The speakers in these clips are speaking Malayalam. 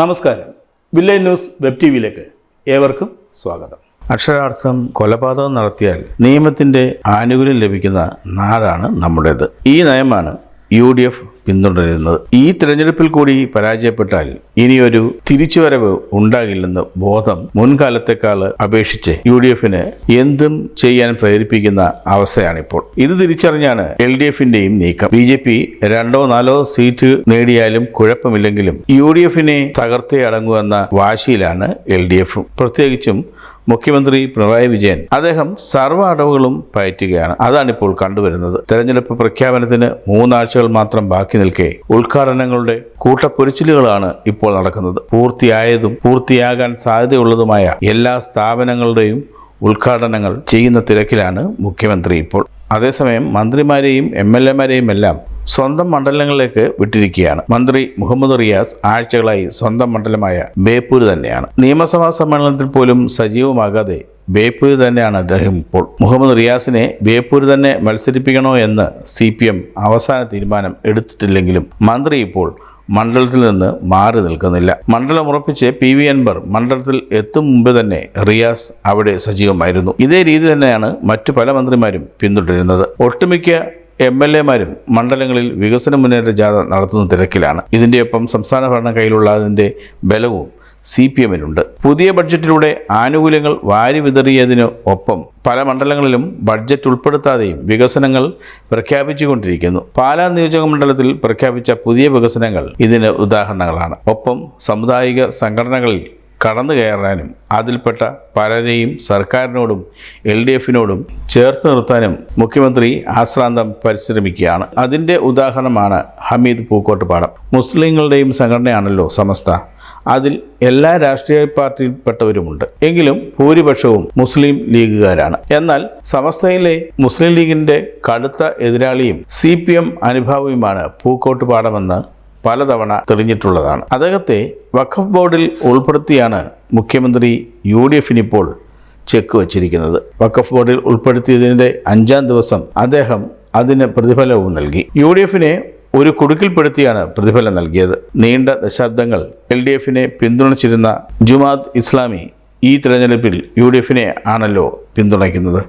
നമസ്കാരം. വില്ലേജ് ന്യൂസ് വെബ് ടി വിയിലേക്ക് ഏവർക്കും സ്വാഗതം. അക്ഷരാർത്ഥം കൊലപാതകം നടത്തിയാൽ നിയമത്തിന്റെ ആനുകൂല്യം ലഭിക്കുന്ന നാടാണ് നമ്മുടേത്. ഈ നയമാണ് യു ഡി എഫ് പിന്തുടരുന്നത്. ഈ തിരഞ്ഞെടുപ്പിൽ കൂടി പരാജയപ്പെട്ടാൽ ഇനിയൊരു തിരിച്ചുവരവ് ഉണ്ടാകില്ലെന്ന് ബോധം മുൻകാലത്തെക്കാൾ അപേക്ഷിച്ച് യു ഡി എഫിന് എന്തും ചെയ്യാൻ പ്രേരിപ്പിക്കുന്ന അവസ്ഥയാണിപ്പോൾ. ഇത് തിരിച്ചറിഞ്ഞാണ് എൽ ഡി എഫിന്റെയും നീക്കം. ബി ജെ പി രണ്ടോ നാലോ സീറ്റ് നേടിയാലും കുഴപ്പമില്ലെങ്കിലും യു ഡി എഫിനെ തകർത്തേ അടങ്ങുമെന്ന വാശിയിലാണ് എൽ ഡി എഫും. പ്രത്യേകിച്ചും മുഖ്യമന്ത്രി പിണറായി വിജയൻ അദ്ദേഹം സർവ അടവുകളും പയറ്റുകയാണ്. അതാണിപ്പോൾ കണ്ടുവരുന്നത്. തെരഞ്ഞെടുപ്പ് പ്രഖ്യാപനത്തിന് മൂന്നാഴ്ചകൾ മാത്രം ബാക്കി നിൽക്കെ ഉദ്ഘാടനങ്ങളുടെ കൂട്ടപ്പൊരിച്ചിലുകളാണ് ഇപ്പോൾ നടക്കുന്നത്. പൂർത്തിയായതും പൂർത്തിയാകാൻ സാധ്യതയുള്ളതുമായ എല്ലാ സ്ഥാപനങ്ങളുടെയും ഉദ്ഘാടനങ്ങൾ ചെയ്യുന്ന തിരക്കിലാണ് മുഖ്യമന്ത്രി ഇപ്പോൾ. അതേസമയം മന്ത്രിമാരെയും എം എൽ എമാരെയും എല്ലാം സ്വന്തം മണ്ഡലങ്ങളിലേക്ക് വിട്ടിരിക്കുകയാണ്. മന്ത്രി മുഹമ്മദ് റിയാസ് ആഴ്ചകളായി സ്വന്തം മണ്ഡലമായ ബേപ്പൂര് തന്നെയാണ്. നിയമസഭാ സമ്മേളനത്തിൽ പോലും സജീവമാകാതെ ബേപ്പൂര് തന്നെയാണ് അദ്ദേഹം ഇപ്പോൾ. മുഹമ്മദ് റിയാസിനെ ബേപ്പൂര് തന്നെ മത്സരിപ്പിക്കണോ എന്ന് സി അവസാന തീരുമാനം എടുത്തിട്ടില്ലെങ്കിലും മന്ത്രി ഇപ്പോൾ മണ്ഡലത്തിൽ നിന്ന് മാറി നിൽക്കുന്നില്ല. മണ്ഡലം ഉറപ്പിച്ച് പി വി അൻവർ മണ്ഡലത്തിൽ എത്തും മുമ്പ് തന്നെ റിയാസ് അവിടെ സജീവമായിരുന്നു. ഇതേ രീതി തന്നെയാണ് മറ്റു പല മന്ത്രിമാരും പിന്തുടരുന്നത്. ഒട്ടുമിക്ക എം എൽ എമാരും മണ്ഡലങ്ങളിൽ വികസന മുന്നേറ്റ ജാഥ നടത്തുന്ന തിരക്കിലാണ്. ഇതിന്റെയൊപ്പം സംസ്ഥാന ഭരണം കയ്യിലുള്ളതിന്റെ ബലവും സി പി എമ്മിനുണ്ട്. പുതിയ ബഡ്ജറ്റിലൂടെ ആനുകൂല്യങ്ങൾ വാരി ഒപ്പം പല മണ്ഡലങ്ങളിലും ബഡ്ജറ്റ് ഉൾപ്പെടുത്താതെയും വികസനങ്ങൾ പ്രഖ്യാപിച്ചുകൊണ്ടിരിക്കുന്നു. പാലാ നിയോജക മണ്ഡലത്തിൽ പ്രഖ്യാപിച്ച പുതിയ വികസനങ്ങൾ ഇതിന് ഉദാഹരണങ്ങളാണ്. ഒപ്പം സമുദായിക സംഘടനകളിൽ കടന്നു കയറാനും അതിൽപ്പെട്ട പലരെയും സർക്കാരിനോടും എൽ ഡി എഫിനോടും ചേർത്ത് നിർത്താനും മുഖ്യമന്ത്രി ആശ്രാന്തം പരിശ്രമിക്കുകയാണ്. അതിന്റെ ഉദാഹരണമാണ് ഹമീദ് പൂക്കോട്ടുപാടം. മുസ്ലിങ്ങളുടെയും സംഘടനയാണല്ലോ സമസ്ത. അതിൽ എല്ലാ രാഷ്ട്രീയ പാർട്ടിയിൽപ്പെട്ടവരുമുണ്ട്. എങ്കിലും ഭൂരിപക്ഷവും മുസ്ലിം ലീഗുകാരാണ്. എന്നാൽ സമസ്തയിലെ മുസ്ലിം ലീഗിന്റെ കടുത്ത എതിരാളിയും സി പി എം അനുഭാവിയുമാണ് പൂക്കോട്ടുപാടമെന്ന് പലതവണ തെളിഞ്ഞിട്ടുള്ളതാണ്. അദ്ദേഹത്തെ വഖഫ് ബോർഡിൽ ഉൾപ്പെടുത്തിയാണ് മുഖ്യമന്ത്രി യു ഡി എഫിനിപ്പോൾ ചെക്ക് വച്ചിരിക്കുന്നത്. വഖഫ് ബോർഡിൽ ഉൾപ്പെടുത്തിയതിന്റെ അഞ്ചാം ദിവസം അദ്ദേഹം അതിന് പ്രതിഫലവും നൽകി. യു ഡി എഫിനെ ഒരു കുടുക്കിൽപ്പെടുത്തിയാണ് പ്രതിഫലം നൽകിയത്. നീണ്ട ദശാബ്ദങ്ങൾ എൽ ഡി എഫിനെ പിന്തുണച്ചിരുന്ന ജുമാദ് ഇസ്ലാമി ഈ തിരഞ്ഞെടുപ്പിൽ യു ഡി എഫിനെ ആണല്ലോ പിന്തുണയ്ക്കുന്നത്.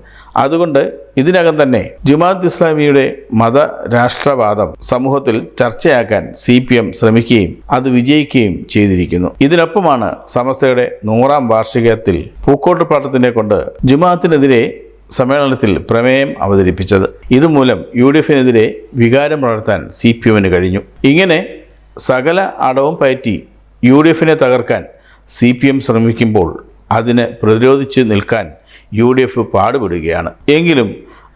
അതുകൊണ്ട് ഇതിനകം തന്നെ ജുമാദ് ഇസ്ലാമിയുടെ മത രാഷ്ട്രവാദം സമൂഹത്തിൽ ചർച്ചയാക്കാൻ സി പി എം ശ്രമിക്കുകയും അത് വിജയിക്കുകയും ചെയ്തിരിക്കുന്നു. ഇതിനൊപ്പമാണ് സമസ്തയുടെ നൂറാം വാർഷികത്തിൽ പൂക്കോട്ടുപാട്ടത്തിനെ കൊണ്ട് ജുമാഅത്തിനെതിരെ സമ്മേളനത്തിൽ പ്രമേയം അവതരിപ്പിച്ചത്. ഇതുമൂലം യു ഡി എഫിനെതിരെ വികാരം വളർത്താൻ സി പി എമ്മിന് കഴിഞ്ഞു. ഇങ്ങനെ സകല അടവും പയറ്റി യു ഡി എഫിനെ തകർക്കാൻ സി പി എം ശ്രമിക്കുമ്പോൾ അതിന് പ്രതിരോധിച്ച് നിൽക്കാൻ യു ഡി എഫ് പാടുപെടുകയാണ്. എങ്കിലും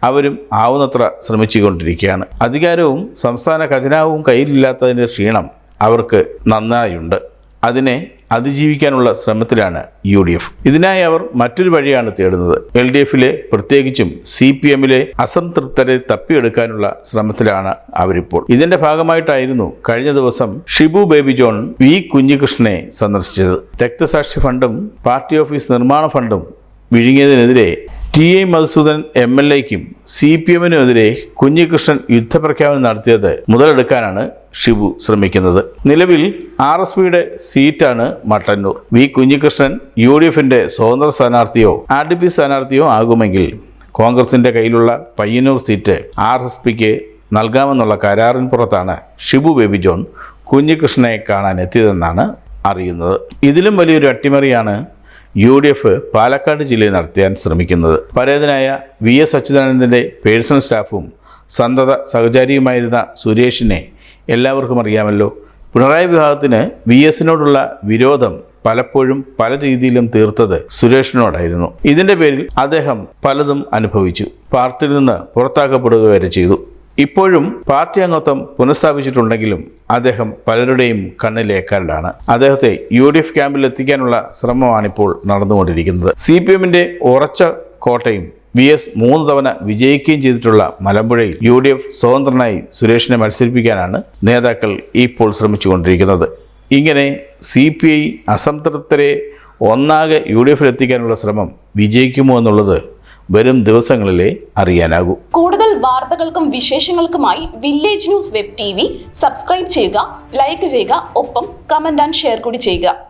അവരും ആവുന്നത്ര ശ്രമിച്ചുകൊണ്ടിരിക്കുകയാണ്. അധികാരവും സംസ്ഥാന ഖജനാവും കയ്യിലില്ലാത്തതിന്റെ ക്ഷീണം അവർക്ക് നന്നായുണ്ട്. അതിനെ അതിജീവിക്കാനുള്ള ശ്രമത്തിലാണ് യു ഡി എഫ്. ഇതിനായി അവർ മറ്റൊരു വഴിയാണ് തേടുന്നത്. എൽ ഡി എഫിലെ പ്രത്യേകിച്ചും സി പി എമ്മിലെ അസംതൃപ്തരെ തപ്പിയെടുക്കാനുള്ള ശ്രമത്തിലാണ് അവരിപ്പോൾ. ഇതിന്റെ ഭാഗമായിട്ടായിരുന്നു കഴിഞ്ഞ ദിവസം ഷിബു ബേബി ജോൺ വി കുഞ്ഞികൃഷ്ണനെ സന്ദർശിച്ചത്. രക്തസാക്ഷി ഫണ്ടും പാർട്ടി ഓഫീസ് നിർമ്മാണ ഫണ്ടും വിഴുങ്ങിയതിനെതിരെ T A Madhusudan M L എക്കും C P എമ്മിനുമെതിരെ കുഞ്ഞികൃഷ്ണൻ യുദ്ധപ്രഖ്യാപനം നടത്തിയത് മുതലെടുക്കാനാണ് ഷിബു ശ്രമിക്കുന്നത്. നിലവിൽ ആർ എസ് പിയുടെ സീറ്റാണ് Mattannur. V Kunhikrishnan U D എഫിന്റെ സ്വതന്ത്ര സ്ഥാനാർത്ഥിയോ ആർ ഡി പി സ്ഥാനാർത്ഥിയോ ആകുമെങ്കിൽ കോൺഗ്രസിന്റെ കയ്യിലുള്ള പയ്യന്നൂർ സീറ്റ് ആർ എസ് പിക്ക് നൽകാമെന്നുള്ള കരാറിന് പുറത്താണ് ഷിബു ബേബി ജോൺ കുഞ്ഞികൃഷ്ണനെ കാണാൻ എത്തിയതെന്നാണ് അറിയുന്നത്. ഇതിലും വലിയൊരു അട്ടിമറിയാണ് യു ഡി എഫ് പാലക്കാട് ജില്ലയിൽ നടത്താൻ ശ്രമിക്കുന്നത്. പരേതനായ വി എസ് അച്യുതാനന്ദന്റെ പേഴ്സണൽ സ്റ്റാഫും സന്തത സഹചാരിയുമായിരുന്ന സുരേഷിനെ എല്ലാവർക്കും അറിയാമല്ലോ. പിണറായി വിഭാഗത്തിന് വി എസിനോടുള്ള വിരോധം പലപ്പോഴും പല രീതിയിലും തീർത്തത് സുരേഷിനോടായിരുന്നു. ഇതിന്റെ പേരിൽ അദ്ദേഹം പലതും അനുഭവിച്ചു. പാർട്ടിയിൽ നിന്ന് പുറത്താക്കപ്പെടുക വരെ ചെയ്തു. ഇപ്പോഴും പാർട്ടി അംഗത്വം പുനഃസ്ഥാപിച്ചിട്ടുണ്ടെങ്കിലും അദ്ദേഹം പലരുടെയും കണ്ണിലേക്കാരനാണ് അദ്ദേഹത്തെ യു ഡി എഫ് ക്യാമ്പിൽ എത്തിക്കാനുള്ള ശ്രമമാണിപ്പോൾ നടന്നുകൊണ്ടിരിക്കുന്നത്. സി പി എമ്മിന്റെ ഉറച്ച കോട്ടയും വി എസ് മൂന്ന് തവണ വിജയിക്കുകയും ചെയ്തിട്ടുള്ള മലമ്പുഴയിൽ യു ഡി എഫ് സ്വതന്ത്രനായി സുരേഷിനെ മത്സരിപ്പിക്കാനാണ് നേതാക്കൾ ഇപ്പോൾ ശ്രമിച്ചുകൊണ്ടിരിക്കുന്നത്. ഇങ്ങനെ സി പി ഐ അസംതൃപ്തരെ ഒന്നാകെ യു ഡി എഫിൽ എത്തിക്കാനുള്ള ശ്രമം വിജയിക്കുമോ എന്നുള്ളത് വരും ദിവസങ്ങളിലെ അറിയാനാകൂ. കൂടുതൽ വാർത്തകൾക്കും വിശേഷങ്ങൾക്കുമായി village news web T subscribe ചെയ്യുക ലൈക്ക് ചെയ്യുക ഒപ്പം കമന്റ് ആൻഡ് ഷെയർ കൂടി ചെയ്യുക.